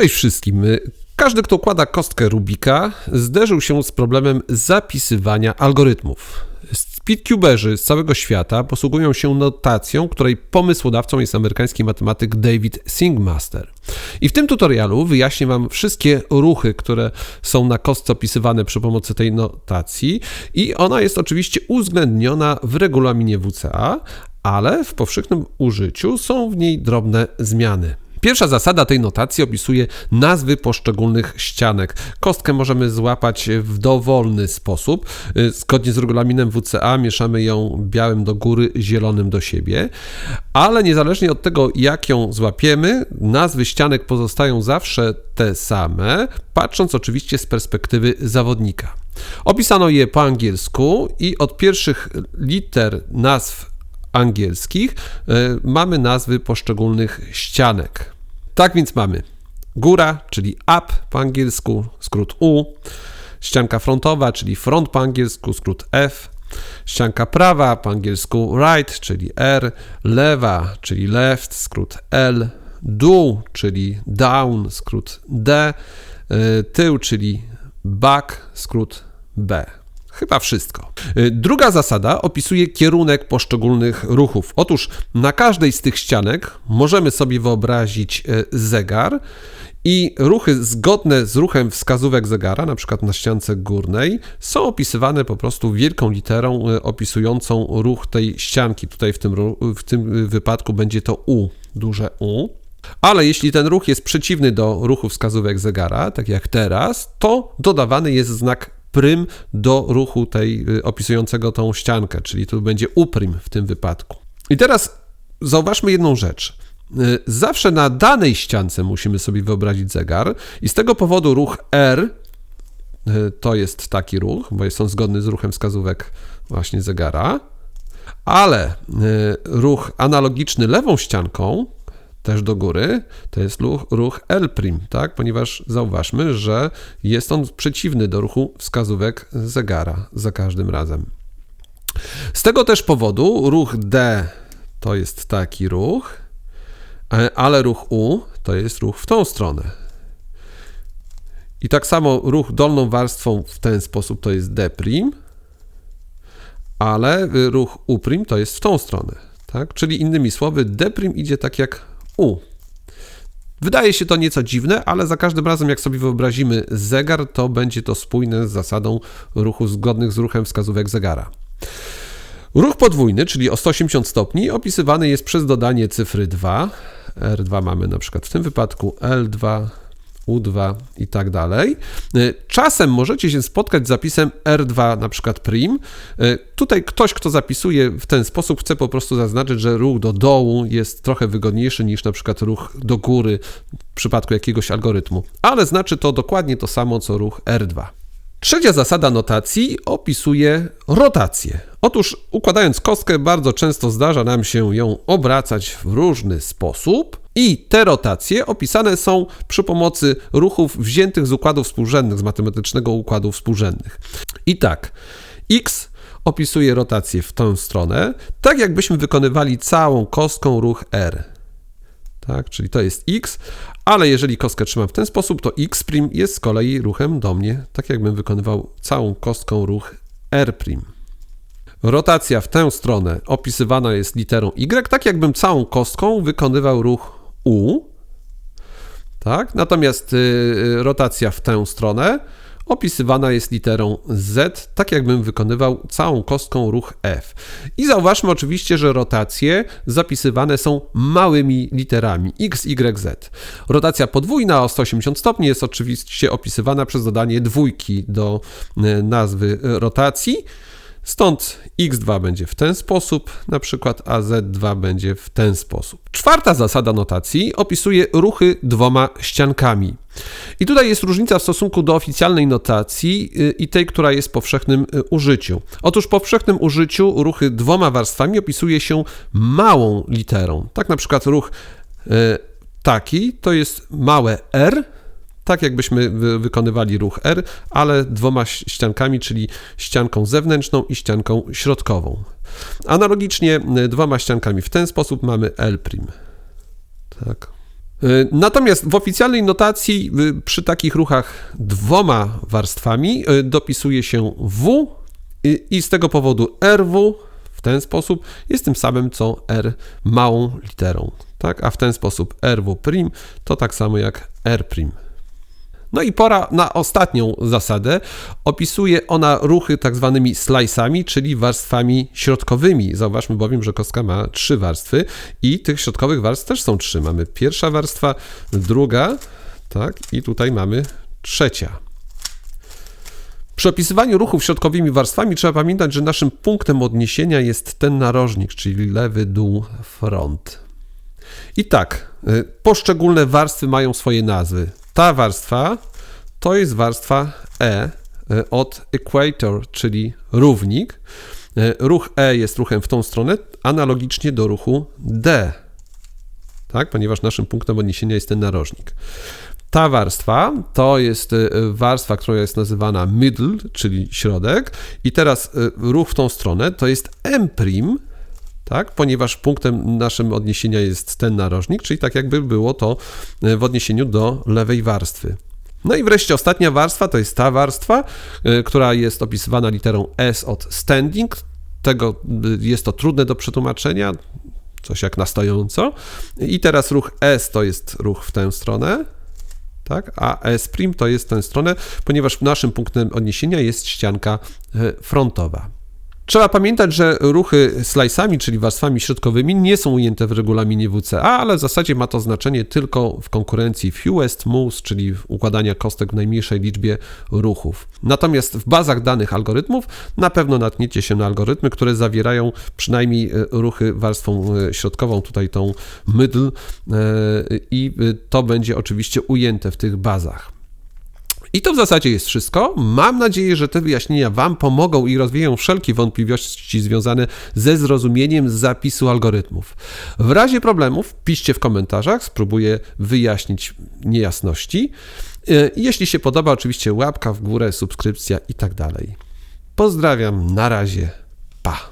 Cześć wszystkim. Każdy, kto układa kostkę Rubika, zderzył się z problemem zapisywania algorytmów. Speedcuberzy z całego świata posługują się notacją, której pomysłodawcą jest amerykański matematyk David Singmaster. I w tym tutorialu wyjaśnię Wam wszystkie ruchy, które są na kostce opisywane przy pomocy tej notacji i ona jest oczywiście uwzględniona w regulaminie WCA, ale w powszechnym użyciu są w niej drobne zmiany. Pierwsza zasada tej notacji opisuje nazwy poszczególnych ścianek. Kostkę możemy złapać w dowolny sposób. Zgodnie z regulaminem WCA mieszamy ją białym do góry, zielonym do siebie, ale niezależnie od tego, jak ją złapiemy, nazwy ścianek pozostają zawsze te same, patrząc oczywiście z perspektywy zawodnika. Opisano je po angielsku i od pierwszych liter nazw angielskich e, mamy nazwy poszczególnych ścianek. Tak więc mamy góra, czyli up po angielsku, skrót U, ścianka frontowa, czyli front po angielsku, skrót F, ścianka prawa po angielsku right, czyli R, lewa, czyli left, skrót L, dół, czyli down, skrót D, e, tył, czyli back, skrót B. Chyba wszystko. Y, druga zasada opisuje kierunek poszczególnych ruchów. Otóż na każdej z tych ścianek możemy sobie wyobrazić y, zegar i ruchy zgodne z ruchem wskazówek zegara, na przykład na ściance górnej, są opisywane po prostu wielką literą y, opisującą ruch tej ścianki. Tutaj w tym, w tym wypadku będzie to U, duże U. Ale jeśli ten ruch jest przeciwny do ruchu wskazówek zegara, tak jak teraz, to dodawany jest znak prym do ruchu tej y, opisującego tą ściankę, czyli tu będzie uprim w tym wypadku. I teraz zauważmy jedną rzecz. Y, zawsze na danej ściance musimy sobie wyobrazić zegar i z tego powodu ruch R y, to jest taki ruch, bo jest on zgodny z ruchem wskazówek właśnie zegara, ale ruch analogiczny lewą ścianką też do góry, to jest ruch, ruch L', tak? ponieważ zauważmy, że jest on przeciwny do ruchu wskazówek zegara za każdym razem. Z tego też powodu ruch D to jest taki ruch, e, ale ruch U to jest ruch w tą stronę. I tak samo ruch dolną warstwą w ten sposób to jest D', ale ruch U' to jest w tą stronę. Tak? Czyli innymi słowy, D' idzie tak jak u. Wydaje się to nieco dziwne, ale za każdym razem, jak sobie wyobrazimy zegar, to będzie to spójne z zasadą ruchu zgodnych z ruchem wskazówek zegara. Ruch podwójny, czyli o 180 stopni, opisywany jest przez dodanie cyfry 2. R2 mamy na przykład w tym wypadku L2, u2 i tak dalej. Y, czasem możecie się spotkać z zapisem R2 na przykład prim. Y, tutaj ktoś, kto zapisuje w ten sposób, chce po prostu zaznaczyć, że ruch do dołu jest trochę wygodniejszy niż na przykład ruch do góry w przypadku jakiegoś algorytmu. Ale znaczy to dokładnie to samo, co ruch R2. Trzecia zasada notacji opisuje rotację. Otóż układając kostkę bardzo często zdarza nam się ją obracać w różny sposób i te rotacje opisane są przy pomocy ruchów wziętych z układów współrzędnych, z matematycznego układu współrzędnych. I tak, x opisuje rotację w tę stronę, tak jakbyśmy wykonywali całą kostką ruch r. Tak, czyli to jest x, ale jeżeli kostkę trzymam w ten sposób, to x' jest z kolei ruchem do mnie, tak jakbym wykonywał całą kostką ruch r'. Rotacja w tę stronę opisywana jest literą y, tak jakbym całą kostką wykonywał ruch u, tak? Natomiast y, y, rotacja w tę stronę opisywana jest literą Z, tak jakbym wykonywał całą kostką ruch F. I zauważmy oczywiście, że rotacje zapisywane są małymi literami X, Y, Z. Rotacja podwójna o 180 stopni jest oczywiście opisywana przez dodanie dwójki do y, nazwy rotacji. Stąd x2 będzie w ten sposób, na przykład, a z2 będzie w ten sposób. Czwarta zasada notacji opisuje ruchy dwoma ściankami. I tutaj jest różnica w stosunku do oficjalnej notacji y, i tej, która jest w powszechnym y, użyciu. Otóż w powszechnym użyciu ruchy dwoma warstwami opisuje się małą literą. Tak na przykład ruch y, taki to jest małe r, tak jakbyśmy wykonywali ruch R, ale dwoma ściankami, czyli ścianką zewnętrzną i ścianką środkową. Analogicznie dwoma ściankami w ten sposób mamy L'. Tak. Y, Natomiast w oficjalnej notacji y, przy takich ruchach dwoma warstwami y, dopisuje się W y, i z tego powodu RW w ten sposób jest tym samym co R małą literą. Tak? A w ten sposób RW' to tak samo jak R'. No i pora na ostatnią zasadę. Opisuje ona ruchy tak zwanymi slice'ami, czyli warstwami środkowymi. Zauważmy bowiem, że kostka ma trzy warstwy i tych środkowych warstw też są trzy. Mamy pierwsza warstwa, druga, tak, i tutaj mamy trzecia. Przy opisywaniu ruchów środkowymi warstwami trzeba pamiętać, że naszym punktem odniesienia jest ten narożnik, czyli lewy dół front. I tak, y, poszczególne warstwy mają swoje nazwy. Ta warstwa to jest warstwa E y, od equator, czyli równik. Y, Ruch E jest ruchem w tą stronę, analogicznie do ruchu D, tak? ponieważ naszym punktem odniesienia jest ten narożnik. Ta warstwa to jest y, warstwa, która jest nazywana middle, czyli środek, i teraz ruch w tą stronę to jest M', tak? ponieważ punktem naszym odniesienia jest ten narożnik, czyli tak jakby było to y, w odniesieniu do lewej warstwy. No i wreszcie ostatnia warstwa to jest ta warstwa, y, która jest opisywana literą S od standing. Tego y, jest to trudne do przetłumaczenia, coś jak na stojąco. I teraz ruch S to jest ruch w tę stronę, tak? a S' to jest tę stronę, ponieważ naszym punktem odniesienia jest ścianka e, frontowa. Trzeba pamiętać, że ruchy slice'ami, czyli warstwami środkowymi, nie są ujęte w regulaminie WCA, ale w zasadzie ma to znaczenie tylko w konkurencji fewest moves, czyli układania kostek w najmniejszej liczbie ruchów. Natomiast w bazach danych algorytmów na pewno natkniecie się na algorytmy, które zawierają przynajmniej e, ruchy warstwą e, środkową, tutaj tą middle, e, i to będzie oczywiście ujęte w tych bazach. I to w zasadzie jest wszystko. Mam nadzieję, że te wyjaśnienia Wam pomogą i rozwieją wszelkie wątpliwości związane ze zrozumieniem zapisu algorytmów. W razie problemów piszcie w komentarzach, spróbuję wyjaśnić niejasności. E, Jeśli się podoba, oczywiście łapka w górę, subskrypcja i tak dalej. Pozdrawiam, na razie, pa.